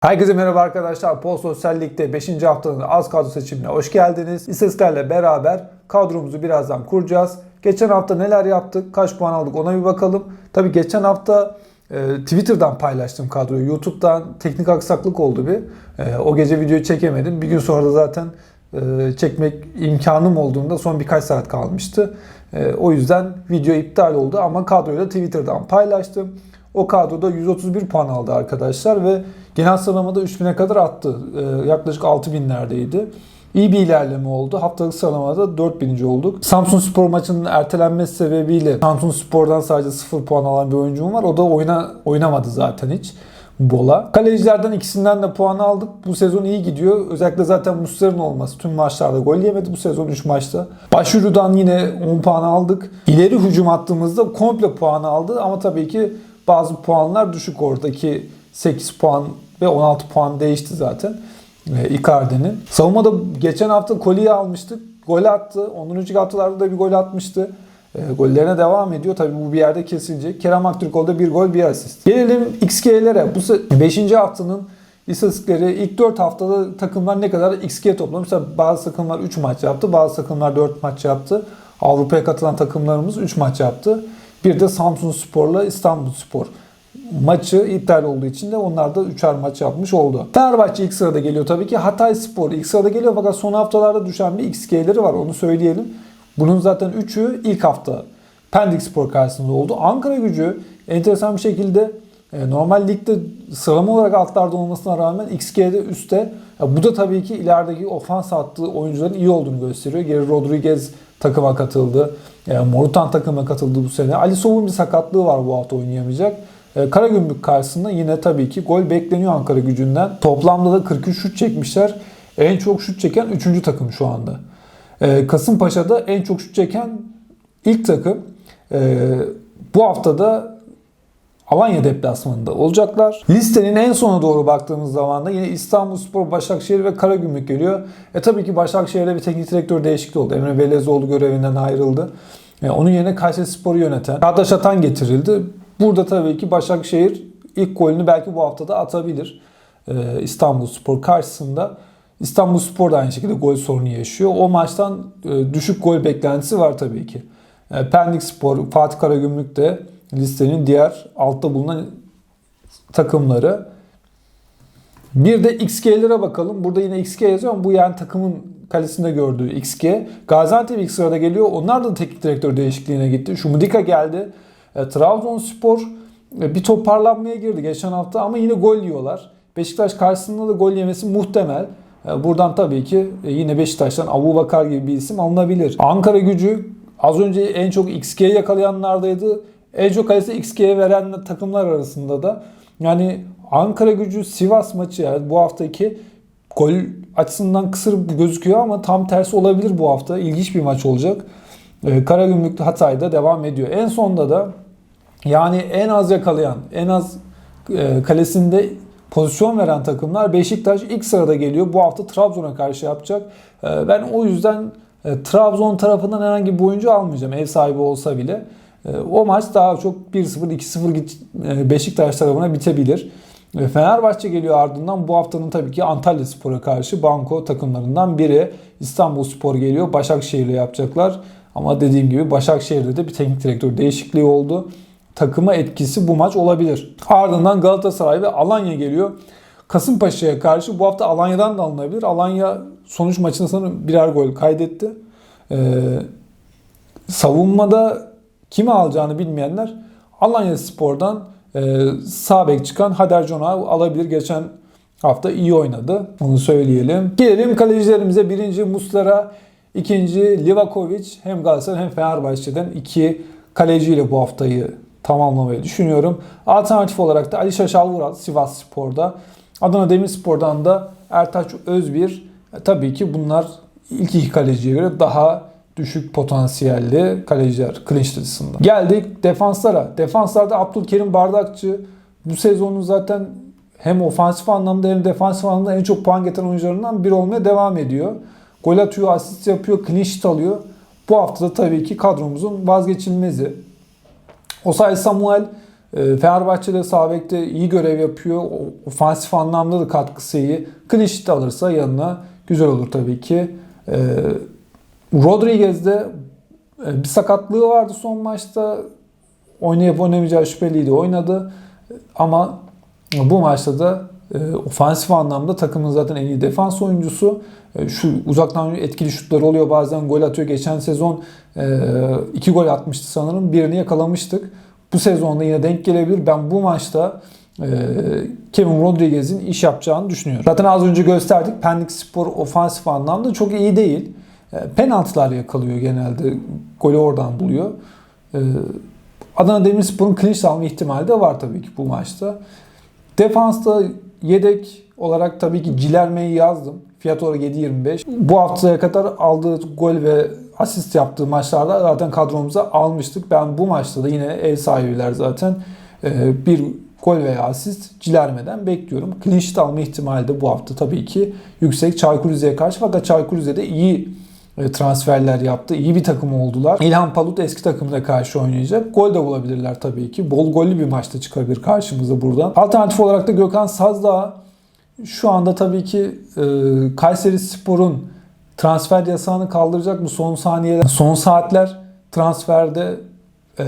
Herkese merhaba arkadaşlar. Pol Sosyal Lig'de 5. haftanın az kadro seçimine hoş geldiniz. İstatistiklerle beraber kadromuzu birazdan kuracağız. Geçen hafta neler yaptık, kaç puan aldık ona bir bakalım. Tabii geçen hafta e, Twitter'dan paylaştım kadroyu. YouTube'dan teknik aksaklık oldu bir. E, o gece videoyu çekemedim. Bir gün sonra da zaten e, çekmek imkanım olduğunda son birkaç saat kalmıştı. E, o yüzden video iptal oldu ama kadroyu da Twitter'dan paylaştım. O kadroda 131 puan aldı arkadaşlar ve genel sıralamada 3000'e kadar attı. Ee, yaklaşık 6000'lerdeydi. İyi bir ilerleme oldu. Haftalık sıralamada 4000. olduk. Samsun Spor maçının ertelenmesi sebebiyle Samsun Spor'dan sadece 0 puan alan bir oyuncum var. O da oyna, oynamadı zaten hiç. Bola. Kalecilerden ikisinden de puan aldık. Bu sezon iyi gidiyor. Özellikle zaten Muslera'nın olması. Tüm maçlarda gol yemedi bu sezon 3 maçta. Başvurudan yine 10 puan aldık. İleri hücum attığımızda komple puan aldı ama tabii ki bazı puanlar düşük oradaki 8 puan ve 16 puan değişti zaten e, Icardi'nin. Savunmada geçen hafta Koli'yi almıştık. Gol attı. 10. haftalarda da bir gol atmıştı. E, gollerine devam ediyor. Tabii bu bir yerde kesilecek. Kerem Aktürkoğlu'da bir gol bir asist. Gelelim XG'lere. Bu 5. haftanın istatistikleri ilk 4 haftada takımlar ne kadar XG toplamış. Mesela bazı takımlar 3 maç yaptı. Bazı takımlar 4 maç yaptı. Avrupa'ya katılan takımlarımız 3 maç yaptı. Bir de Samsun Spor'la İstanbul Spor maçı iptal olduğu için de onlar da 3'er maç yapmış oldu. Fenerbahçe ilk sırada geliyor tabii ki. Hatay Spor ilk sırada geliyor fakat son haftalarda düşen bir XG'leri var onu söyleyelim. Bunun zaten 3'ü ilk hafta Pendik Spor karşısında oldu. Ankara gücü enteresan bir şekilde e, normal ligde sıralama olarak altlarda olmasına rağmen XG'de üstte. Bu da tabii ki ilerideki ofans attığı oyuncuların iyi olduğunu gösteriyor. Geri Rodriguez takıma katıldı. Yani Morutan takıma katıldı bu sene. Ali Sov'un bir sakatlığı var bu hafta oynayamayacak. E, Karagümrük karşısında yine tabii ki gol bekleniyor Ankara gücünden. Toplamda da 43 şut çekmişler. En çok şut çeken 3. takım şu anda. E, Kasımpaşa'da en çok şut çeken ilk takım. E, bu haftada Alanya deplasmanında olacaklar. Listenin en sona doğru baktığımız zaman da yine İstanbulspor, Başakşehir ve Karagümrük geliyor. E tabii ki Başakşehir'de bir teknik direktör değişikliği oldu. Emre Belezoğlu görevinden ayrıldı. E, onun yerine Kayseri Spor'u yöneten Çağdaş Atan getirildi. Burada tabii ki Başakşehir ilk golünü belki bu haftada atabilir. E, İstanbulspor karşısında. İstanbulspor da aynı şekilde gol sorunu yaşıyor. O maçtan e, düşük gol beklentisi var tabii ki. E, Pendik Spor, Fatih Karagümrük de listenin diğer altta bulunan takımları. Bir de XG'lere bakalım. Burada yine XG yazıyor ama bu yani takımın kalesinde gördüğü XG. Gaziantep ilk sırada geliyor. Onlar da teknik direktör değişikliğine gitti. Şumudika geldi. E, Trabzonspor e, bir toparlanmaya girdi geçen hafta ama yine gol yiyorlar. Beşiktaş karşısında da gol yemesi muhtemel. E, buradan tabii ki e, yine Beşiktaş'tan Abu Bakar gibi bir isim alınabilir. Ankara gücü az önce en çok XG yakalayanlardaydı. Çok kalesi XG'ye veren takımlar arasında da. Yani Ankara gücü Sivas maçı yani bu haftaki gol açısından kısır gözüküyor ama tam tersi olabilir bu hafta. İlginç bir maç olacak. Ee, Karagümrük Hatay'da devam ediyor. En sonda da yani en az yakalayan, en az e, kalesinde pozisyon veren takımlar Beşiktaş ilk sırada geliyor. Bu hafta Trabzon'a karşı yapacak. Ee, ben o yüzden e, Trabzon tarafından herhangi bir oyuncu almayacağım ev sahibi olsa bile. E, o maç daha çok 1-0, 2-0 Beşiktaş tarafına bitebilir. Fenerbahçe geliyor ardından bu haftanın tabii ki Antalya Spor'a karşı banko takımlarından biri. İstanbul Spor geliyor. Başakşehir'le yapacaklar. Ama dediğim gibi Başakşehir'de de bir teknik direktör değişikliği oldu. Takıma etkisi bu maç olabilir. Ardından Galatasaray ve Alanya geliyor. Kasımpaşa'ya karşı bu hafta Alanya'dan da alınabilir. Alanya sonuç maçında sanırım birer gol kaydetti. Ee, savunmada kimi alacağını bilmeyenler Alanya Spor'dan e, sağ bek çıkan Hader Jon'a alabilir. Geçen hafta iyi oynadı. Onu söyleyelim. Gelelim kalecilerimize. Birinci Muslera, ikinci Livakovic. Hem Galatasaray hem Fenerbahçe'den iki kaleciyle bu haftayı tamamlamayı düşünüyorum. Alternatif olarak da Ali Şaşal Vural Sivas Spor'da. Adana Demirspor'dan da Ertaç Özbir. E, tabii ki bunlar ilk iki kaleciye göre daha düşük potansiyelli kaleciler clinch açısından. Geldik defanslara. Defanslarda Abdülkerim Bardakçı bu sezonun zaten hem ofansif anlamda hem defansif anlamda en çok puan getiren oyuncularından biri olmaya devam ediyor. Gol atıyor, asist yapıyor, clean alıyor. Bu hafta da tabii ki kadromuzun vazgeçilmezi. Osay Samuel E, Fenerbahçe'de sağ bekte iyi görev yapıyor. Ofansif anlamda da katkısı iyi. Clean alırsa yanına güzel olur tabii ki. Rodriguez'de e, bir sakatlığı vardı son maçta. Oynayıp oynamayacağı şüpheliydi. Oynadı. Ama bu maçta da e, ofansif anlamda takımın zaten en iyi defans oyuncusu. E, şu uzaktan etkili şutları oluyor bazen gol atıyor. Geçen sezon e, iki gol atmıştı sanırım. Birini yakalamıştık. Bu sezonda yine denk gelebilir. Ben bu maçta e, Kevin Rodriguez'in iş yapacağını düşünüyorum. Zaten az önce gösterdik. Pendik Spor ofansif anlamda çok iyi değil. E, penaltılar yakalıyor genelde. Golü oradan buluyor. E, Adana Demirspor'un clinch alma ihtimali de var tabii ki bu maçta. Defansta yedek olarak tabii ki Cilerme'yi yazdım. Fiyat olarak 7.25. Bu haftaya kadar aldığı gol ve asist yaptığı maçlarda zaten kadromuza almıştık. Ben bu maçta da yine ev sahibiler zaten e, bir gol veya asist Cilerme'den bekliyorum. Sheet alma ihtimali de bu hafta tabii ki yüksek Çaykur Rize'ye karşı. Fakat Çaykur Rize'de iyi e, transferler yaptı. İyi bir takım oldular. İlhan Palut eski takımına karşı oynayacak. Gol de bulabilirler tabii ki. Bol gollü bir maçta çıkabilir karşımıza buradan. Alternatif olarak da Gökhan Sazdağ şu anda tabii ki e, Kayseri Spor'un transfer yasağını kaldıracak mı son saniyeler, son saatler transferde e,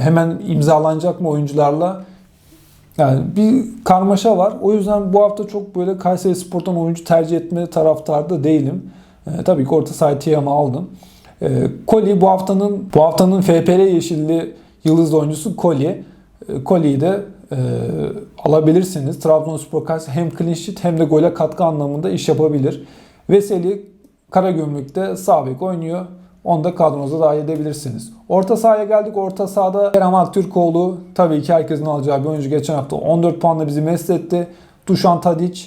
hemen imzalanacak mı oyuncularla? Yani bir karmaşa var. O yüzden bu hafta çok böyle Kayseri Spor'dan oyuncu tercih etme taraftarda değilim. E, tabii ki orta saha Tiam'ı aldım. E, Koli bu haftanın bu haftanın FPL yeşilli yıldız oyuncusu Koli. E, Koli'yi de e, alabilirsiniz. Trabzonspor karşı hem clean sheet hem de gole katkı anlamında iş yapabilir. Veseli Karagümrük'te sağ bek oynuyor. Onu da kadronuza dahil edebilirsiniz. Orta sahaya geldik. Orta sahada Kerem Türkoğlu tabii ki herkesin alacağı bir oyuncu. Geçen hafta 14 puanla bizi mest etti. Dušan Tadic,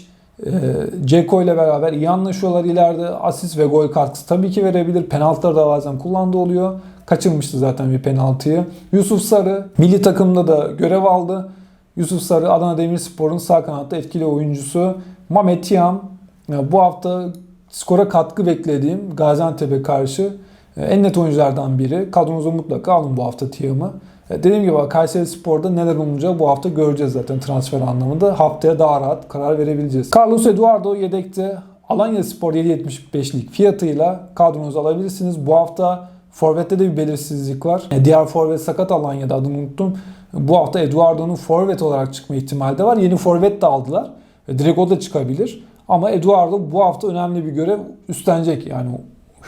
Ceko ile beraber iyi anlaşıyorlar ileride. Asist ve gol katkısı tabii ki verebilir. Penaltıları da bazen kullandığı oluyor. Kaçırmıştı zaten bir penaltıyı. Yusuf Sarı milli takımda da görev aldı. Yusuf Sarı Adana Demirspor'un sağ kanatta etkili oyuncusu. Mehmet Tiam bu hafta skora katkı beklediğim Gaziantep'e karşı e, en net oyunculardan biri. Kadronuza mutlaka alın bu hafta Tiam'ı. E, Dediğim gibi Kayseri Spor'da neler olacağı bu hafta göreceğiz zaten transfer anlamında. Haftaya daha rahat karar verebileceğiz. Carlos Eduardo yedekte Alanya Spor 7.75'lik fiyatıyla kadronuza alabilirsiniz. Bu hafta Forvet'te de bir belirsizlik var. E, Diğer forvet sakat Alanya'da adını unuttum. Bu hafta Eduardo'nun forvet olarak çıkma ihtimali de var. Yeni forvet de aldılar. E, Direkt o da çıkabilir. Ama Eduardo bu hafta önemli bir görev üstlenecek. Yani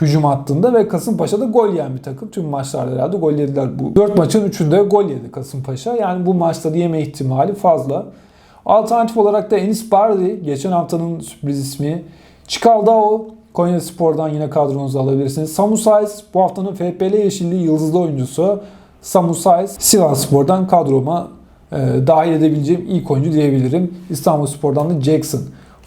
hücum hattında ve Kasımpaşa'da gol yiyen bir takım. Tüm maçlarda herhalde gol yediler. Bu 4 maçın 3'ünde gol yedi Kasımpaşa. Yani bu maçta yeme ihtimali fazla. Alternatif olarak da Enis Bardi geçen haftanın sürpriz ismi. Çikaldao Konya Spor'dan yine kadronuzu alabilirsiniz. Samu Saiz bu haftanın FPL yeşilli yıldızlı oyuncusu. Samu Saiz Sivas Spor'dan kadroma e, dahil edebileceğim ilk oyuncu diyebilirim. İstanbul Spor'dan da Jackson.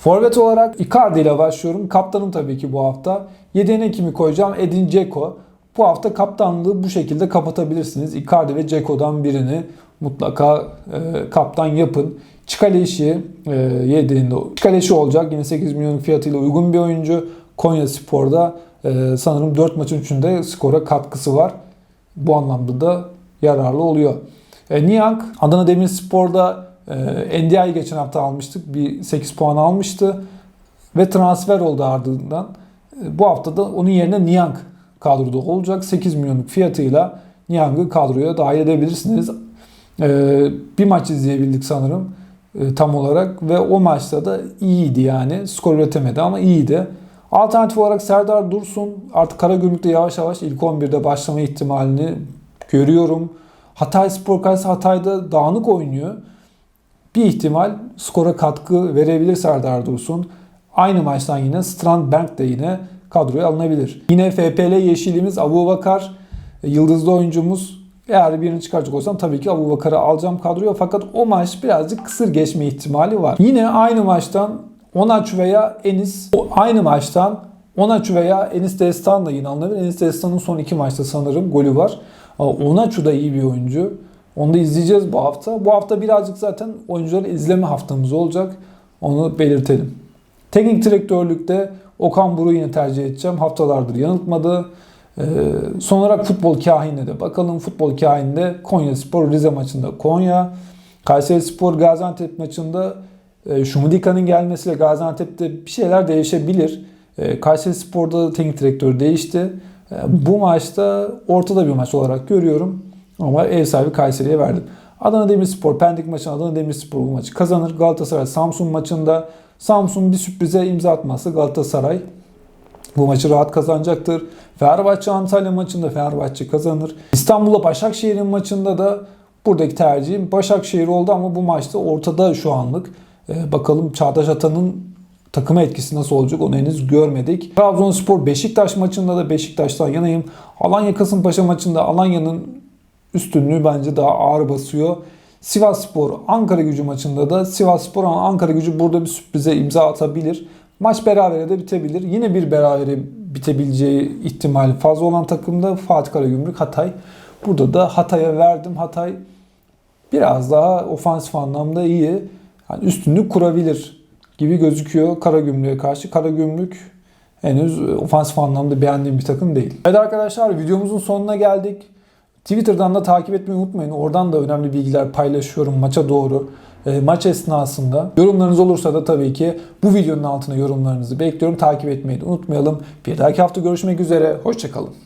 Forvet olarak Icardi ile başlıyorum. Kaptanım tabii ki bu hafta. Yedeğine kimi koyacağım? Edin Dzeko. Bu hafta kaptanlığı bu şekilde kapatabilirsiniz. Icardi ve Dzeko'dan birini mutlaka e, kaptan yapın. Çikaleşi e, yedeğinde Çikaleşi olacak. Yine 8 milyon fiyatıyla uygun bir oyuncu. Konya Spor'da e, sanırım 4 maçın 3'ünde skora katkısı var. Bu anlamda da yararlı oluyor. E, Niang Adana Demirspor'da e, NDI'yi geçen hafta almıştık. Bir 8 puan almıştı. Ve transfer oldu ardından. E, bu hafta da onun yerine Niang kadroda olacak. 8 milyonluk fiyatıyla Niang'ı kadroya dahil edebilirsiniz. E, bir maç izleyebildik sanırım e, tam olarak ve o maçta da iyiydi yani. Skor üretemedi ama iyiydi. Alternatif olarak Serdar Dursun artık Karagümrük'te yavaş yavaş ilk 11'de başlama ihtimalini görüyorum. Hatay Spor karşısı Hatay'da dağınık oynuyor. Bir ihtimal skora katkı verebilir Serdar Dursun. Aynı maçtan yine Strandberg de yine kadroya alınabilir. Yine FPL yeşilimiz Abu Bakar yıldızlı oyuncumuz. Eğer birini çıkaracak olsam tabii ki Abu Bakar'ı alacağım kadroya fakat o maç birazcık kısır geçme ihtimali var. Yine aynı maçtan Onaç veya Enis o aynı maçtan Onaç veya Enis Destan da yine alınabilir. Enis Destan'ın son iki maçta sanırım golü var. Onaçu da iyi bir oyuncu. Onu da izleyeceğiz bu hafta. Bu hafta birazcık zaten oyuncuları izleme haftamız olacak. Onu belirtelim. Teknik direktörlükte Okan Buruk'u yine tercih edeceğim. Haftalardır yanıltmadı. Ee, son olarak futbol kahinine de bakalım. Futbol kahininde Konya Spor Rize maçında Konya, Kayseri Spor Gaziantep maçında e, Şumudika'nın gelmesiyle Gaziantep'te bir şeyler değişebilir. E, Kayseri Spor'da da teknik direktör değişti. E, bu maçta ortada bir maç olarak görüyorum. Ama ev sahibi Kayseri'ye verdim. Adana Demirspor Pendik maçında Adana Demirspor bu maçı kazanır. Galatasaray Samsun maçında Samsun bir sürprize imza atmazsa Galatasaray bu maçı rahat kazanacaktır. Fenerbahçe Antalya maçında Fenerbahçe kazanır. İstanbul'la Başakşehir'in maçında da buradaki tercihim Başakşehir oldu ama bu maçta ortada şu anlık. Ee, bakalım Çağdaş Atan'ın takıma etkisi nasıl olacak onu henüz görmedik. Trabzonspor Beşiktaş maçında da Beşiktaş'tan yanayım. Alanya Kasımpaşa maçında Alanya'nın üstünlüğü bence daha ağır basıyor. Sivas Spor Ankara gücü maçında da Sivas Spor ama Ankara gücü burada bir sürprize imza atabilir. Maç berabere de bitebilir. Yine bir berabere bitebileceği ihtimali fazla olan takımda Fatih Karagümrük Hatay. Burada da Hatay'a verdim. Hatay biraz daha ofansif anlamda iyi. Yani üstünlük kurabilir gibi gözüküyor Karagümrük'e karşı. Karagümrük henüz ofansif anlamda beğendiğim bir takım değil. Evet arkadaşlar videomuzun sonuna geldik. Twitter'dan da takip etmeyi unutmayın. Oradan da önemli bilgiler paylaşıyorum maça doğru. E, maç esnasında. Yorumlarınız olursa da tabii ki bu videonun altına yorumlarınızı bekliyorum. Takip etmeyi de unutmayalım. Bir dahaki hafta görüşmek üzere. Hoşçakalın.